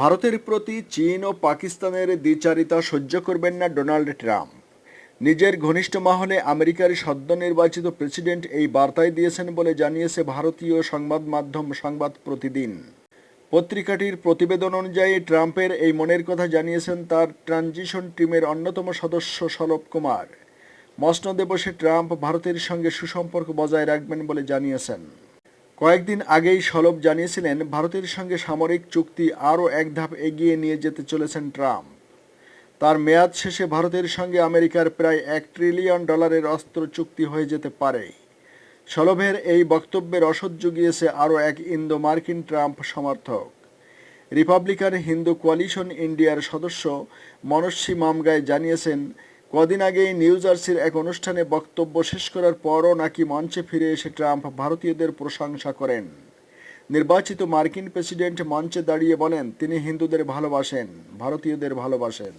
ভারতের প্রতি চীন ও পাকিস্তানের দ্বিচারিতা সহ্য করবেন না ডোনাল্ড ট্রাম্প। নিজের ঘনিষ্ঠ মহলে আমেরিকার সদ্য নির্বাচিত প্রেসিডেন্ট এই বার্তাই দিয়েছেন বলে জানিয়েছে ভারতীয় সংবাদ মাধ্যম সংবাদ প্রতিদিন। পত্রিকাটির প্রতিবেদন অনুযায়ী ট্রাম্পের এই মনের কথা জানিয়েছেন তার ট্রানজিশন টিমের অন্যতম সদস্য সলভ কুমার। মসনদে বসে ট্রাম্প ভারতের সঙ্গে সুসম্পর্ক বজায় রাখবেন বলে জানিয়েছেন। কয়েকদিন আগেই সলভ জানিয়েছিলেন, ভারতের সঙ্গে সামরিক চুক্তি আরও এক ধাপ এগিয়ে নিয়ে যেতে চলেছেন ট্রাম্প। তার মেয়াদ শেষে ভারতের সঙ্গে আমেরিকার প্রায় এক ট্রিলিয়ন ডলারের অস্ত্র চুক্তি হয়ে যেতে পারে। সলভের এই বক্তব্যের অসহ্য জুগিয়েছে আরও এক ইন্দো মার্কিন ট্রাম্প সমর্থক। রিপাবলিকান হিন্দু কোয়ালিশন ইন্ডিয়ার সদস্য মনস্বী মামগায় জানিয়েছেন কদিন আগেই নিউ জার্সির এক অনুষ্ঠানে বক্তব্য শেষ করার পরও নাকি মঞ্চে ফিরে এসে ট্রাম্প ভারতীয়দের প্রশংসা করেন। নির্বাচিত মার্কিন প্রেসিডেন্ট মঞ্চে দাঁড়িয়ে বলেন, তিনি হিন্দুদের ভালোবাসেন, ভারতীয়দের ভালোবাসেন।